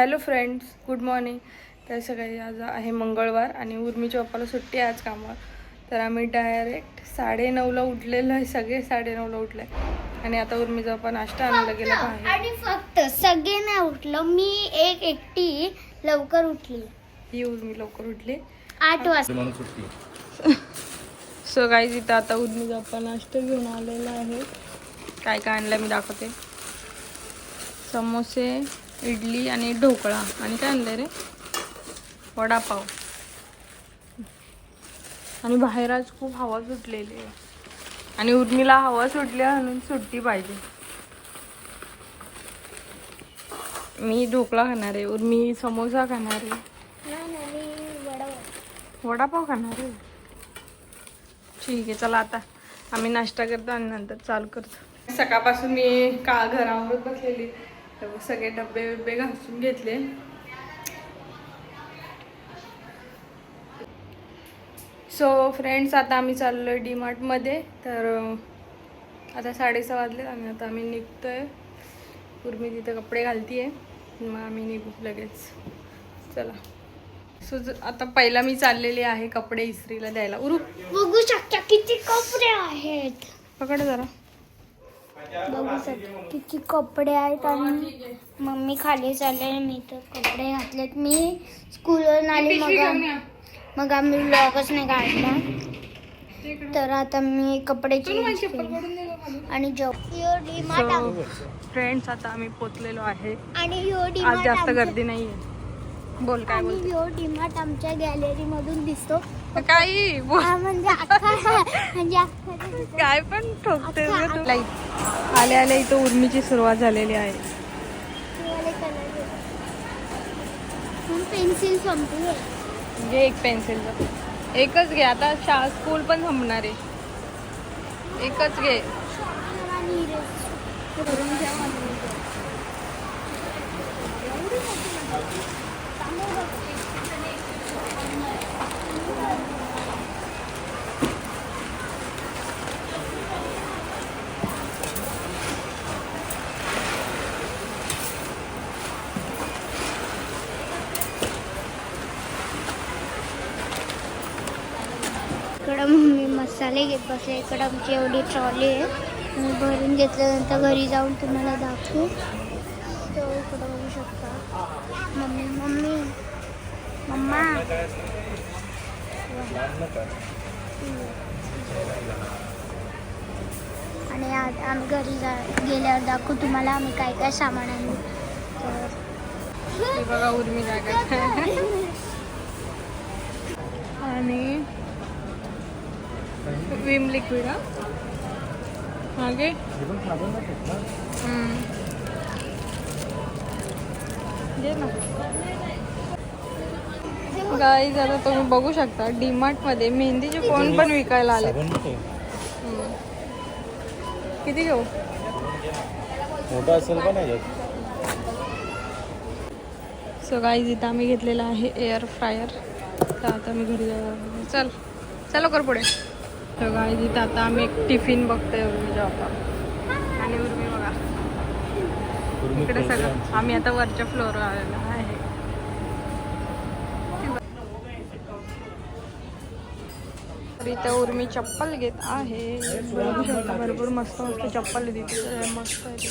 Hello friends good morning. तर सकाळी आज आहे मंगळवार आणि उर्मीच्या पप्पाला सुट्टी आहे आज कामावर. तर आम्ही डायरेक्ट साडेनऊला उठलेलो आहे सगळे साडेनऊला उठले. आणि आता उर्मीचा पप्पा नाश्ता आणायला गेला आणि फक्त सगळे नाही उठलं. मी एक एकटी लवकर उठली. ही उर्मी लवकर उठली. आठ वाजता म्हणून सुट्टी सो काही तिथं आता उर्मीचा पप्पा नाश्ता घेऊन आलेला आहे. काय काय आणलं मी दाखवते. समोसे इडली आणि ढोकळा. आणि काय आणलं रे? वडापाव. आणि बाहेर आज खूप हवा सुटलेली आहे. आणि उर्मीला हवा सुटली म्हणून सुट्टी पाहिजे. मी ढोकळा खाणार आहे. उर्मी समोसा खाणार आहे. वडापाव. खाणार आहे? ठीक आहे चला आता. आम्ही नाश्ता करतो आणि नंतर चालू करतो. सकाळपासून मी का घरावर बसलेली. तर सगळे डबे बिब्बे घासून घेतले. सो फ्रेंड्स आता आम्ही चाललो आहे डीमार्टमध्ये तर आता साडेसहा वाजले आणि आता आम्ही निघतोय. पूर्वी तिथं कपडे घालतीये. मग आम्ही निघू लगेच. चला. सो आता पहिला मी चाललेली आहे कपडे इस्त्रीला द्यायला. उरू. बघू शकता किती कपडे आहेत. पकड जरा. बघू शकता किती कपडे आहेत आणि मम्मी खाली चालले मी तर कपडे घातलेत. मी स्कूलवरून आली मग मग आम्ही व्लॉगच नाही काढला तर आता मी कपडे. आणि जॉब फ्रेंड्स आता आम्ही पोचलेलो आहे. आणि आज जास्त गर्दी नाहीये. बोल काय आणि डीमार्ट आमच्या गॅलरी मधून दिसतो. काही बोल. हा, म्हणजे अख्खा म्हणजे अख्खा. काय पण ठोकते ग तू. आले आले इथं उर्मीची सुरुवात झालेली आहे. पेन्सिल संपली. घे एक पेन्सिलचं एकच घे आता शाळा स्कूल पण संपणार आहे. एकच घे. आणि erase. इकडं मम्मी मसाले घेत बसले इकडं आमची एवढी ट्रॉली आहे. आणि भरून घेतल्यानंतर घरी जाऊन तुम्हाला दाखवू. तो इकडं बघू शकता. Mummy mummy. मम्मा. आणि आज आम्ही घरी जा गेल्यावर दाखवू तुम्हाला आम्ही काय काय सामान आणू तर हे बघा उर्मी आणि विम लिक्विड मागे? हम्म. घे ना. गाईज आता तुम्ही बघू शकता डीमार्टमध्ये मेहंदीचे कोण पण विकायला आले. किती घेऊ? मोठा असेल नाही सो गाईज इथं आम्ही घेतलेला आहे एअर फ्रायर तर आता मी घरी चल. चल लवकर पुढे. तर गाईज इथं आता आम्ही एक टिफिन बघतोय उर्मीच्या बाप्पा आणि उर्मी बघा. इकडे सगळं. आम्ही आता वरच्या फ्लोअरवर आलेलो आहे. तर इथं उर्मी चप्पल घेत आहे. बघू शकता भरपूर मस्त मस्त चप्पल तिथे मस्त आहे.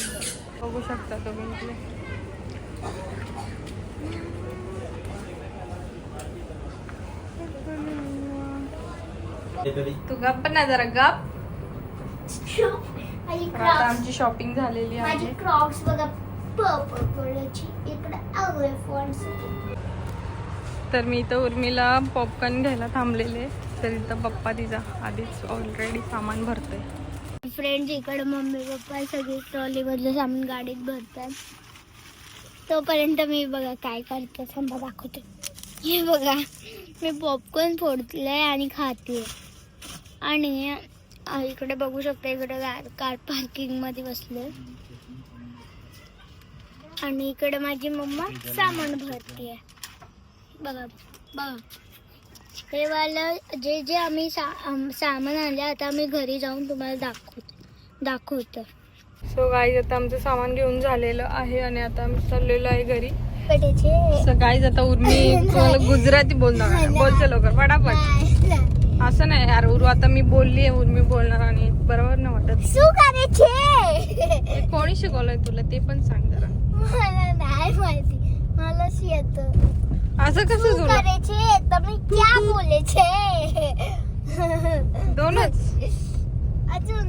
बघू शकता तुम्ही इकडे. तू गप्प ना जरा गप. तर आता आमची शॉपिंग झालेली माझी आहे क्रॉक्स बघा पर्पल कलरची इकडे आवळे फॉन्ट्स तर मी इथं उर्मीला पॉपकॉर्न घ्यायला थांबलेले. तर इथं पप्पा तिचा आधीच ऑलरेडी सामान भरतोय. फ्रेंड्स इकडे मम्मी पप्पा सगळे ट्रॉली मधलं सामान गाडीत भरतात. तोपर्यंत मी बघा काय करते थांबा दाखवते. हे बघा मी पॉपकॉर्न फोडले आणि खाते आणि इकडे बघू शकता इकडे कार कार पार्किंगमध्ये बसले. आणि इकडे माझी मम्मा सामान भरते बघा बघा. हे वालं जे जे आम्ही सा आम- सामान आणले आता आम्ही घरी जाऊन तुम्हाला दाखवतो दाखवतो. सो गाईज आता आमचं सामान घेऊन झालेलं आहे आणि आता आम्ही चाललेलो आहे घरी. सो गाईज आता उर्मी तुम्हाला गुजराती बोलणार. बोलते लवकर फटाफट. असं नाही यार उरू आता मी बोलली आहे उर्मी बोलणार आणि बरोबर नाही वाटत. कोणी शिकवलंय तुला? ते पण सांग जरा. मला नाही माहिती. मला येत. असं कसं तुला? तुम्ही क्या दोनच. अजून.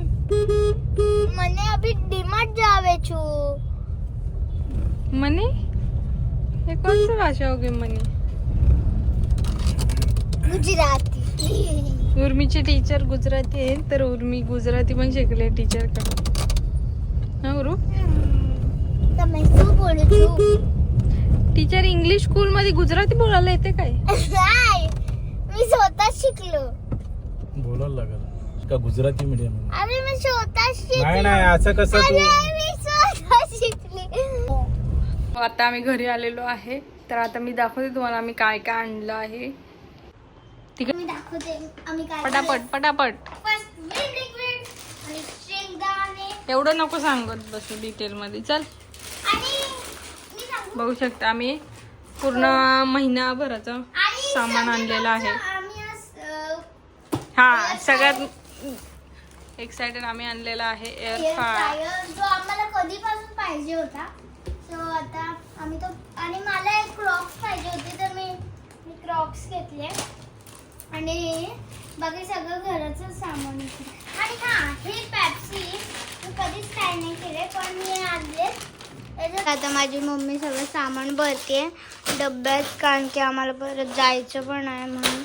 मने अभी डिमांड जावे छू. मने? हे कोणती भाषा होगी म्हणे? गुजराती. उर्मीचे टीचर गुजराती आहे तर उर्मी गुजराती पण शिकले टीचरकडे. ना उरू? टीचर इंग्लिश स्कूल मध्ये गुजराती बोलायला येते काय? मी स्वतः शिकलो. बोलायला लागला. का गुजराती मीडियम अरे मी स्वतः शिकलो. नाही नाही असं कसं तू मी स्वतः शिकलो. आता आम्ही घरी आलेलो आहे. तर आता मी दाखवते तुम्हाला आम्ही काय काय आणलं आहे. तिकडे मी दाखवते. आम्ही काय पटापट पटापट. एवढं नको सांगत बसू डिटेल मध्ये. चल. बघू शकता आम्ही. पूर्ण महिनाभराचं सामान आणलेलं आहे. हा सगळ्यात एक्साइटेड आम्ही आणलेला आहे एअर air फ्राय fryer जो आम्हाला कधीपासून पाहिजे होता आता आम्ही तो आणि मला एक क्रॉक्स पाहिजे होते तर मी मी क्रॉक्स घेतले. आणि बाकी सगळं घराचं सामान होतं. आणि हा हे पॅप्सी मी कधीच ट्राय नाही केले पण मी आणले. आता माझी मम्मी सगळं सामान भरते डब्यात कारण की आम्हाला परत जायचं पण आहे म्हणून.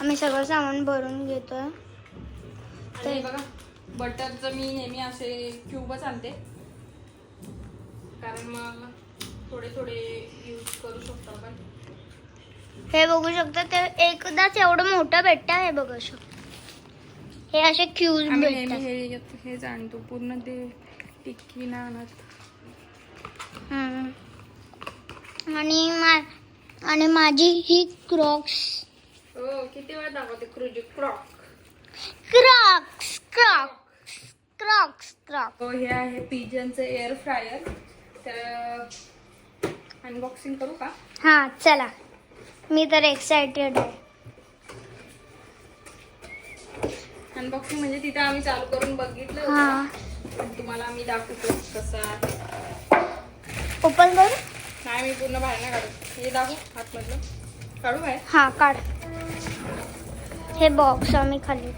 आम्ही सगळं सामान भरून घेतोय. आणि बघा बटरचं मी नेहमी असे क्यूबच आणते. कारण मग थोडे थोडे यूज करू शकतो आपण हे बघू शकता ते एकदाच एवढं मोठं भेटतं हे बघू शकता. हे असे क्यूज आम्ही नेहमी भेटतात हे हेच आणतो पूर्ण ते टिक्की ना आणत हम्म. आणि मा आणि माझी ही क्रॉक्स हो किती वेळ दाखवते क्रुजी croc crocs crocs crocs crocs हो हे आहे पिजनचं एअर फ्रायर तर अनबॉक्सिंग करू का? हां चला. मी तर एक्सायटेड आहे. अनबॉक्सिंग म्हणजे तिथे आम्ही चालू करून बघितलं हां. पण तुम्हाला आम्ही दाखवतो कसं. आहे ओपन करू? नाही मी पूर्ण बाहेर नाही काढू हे दाखवू आतमधलं. काढू बाहेर? हां काढ. हे बॉक्स आम्ही खाली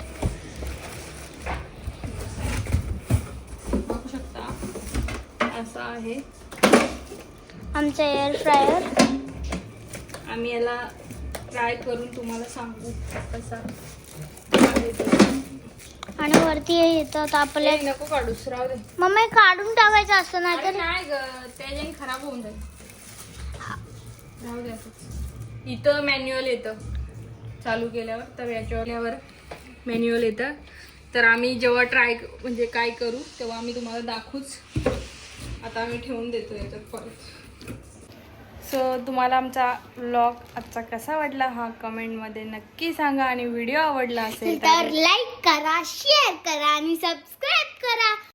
बघू शकता. असं आहे. आमचं एअर फ्रायर आम्ही याला ट्राय करून तुम्हाला सांगू कसा. आणि वरती येतं तर आपल्या नको काढूस राहू दे. मम्मी काढून टाकायचं असतं नाही तर नाही ग त्याच्याने खराब होऊन जाईल. राहू दे असंच. इथं मॅन्युअल येतं. चालू केल्यावर तर याच्यावर मॅन्युअल येतं. तर आम्ही जेव्हा ट्राय म्हणजे काय करू तेव्हा आम्ही तुम्हाला दाखवूच. आता आम्ही ठेवून देतो याच्यात परत. सो तुम्हाला आमचा ब्लॉग आजचा कसा वाटला हा कमेंटमध्ये नक्की सांगा आणि व्हिडिओ आवडला असेल तर लाईक करा शेअर करा आणि सबस्क्राईब करा.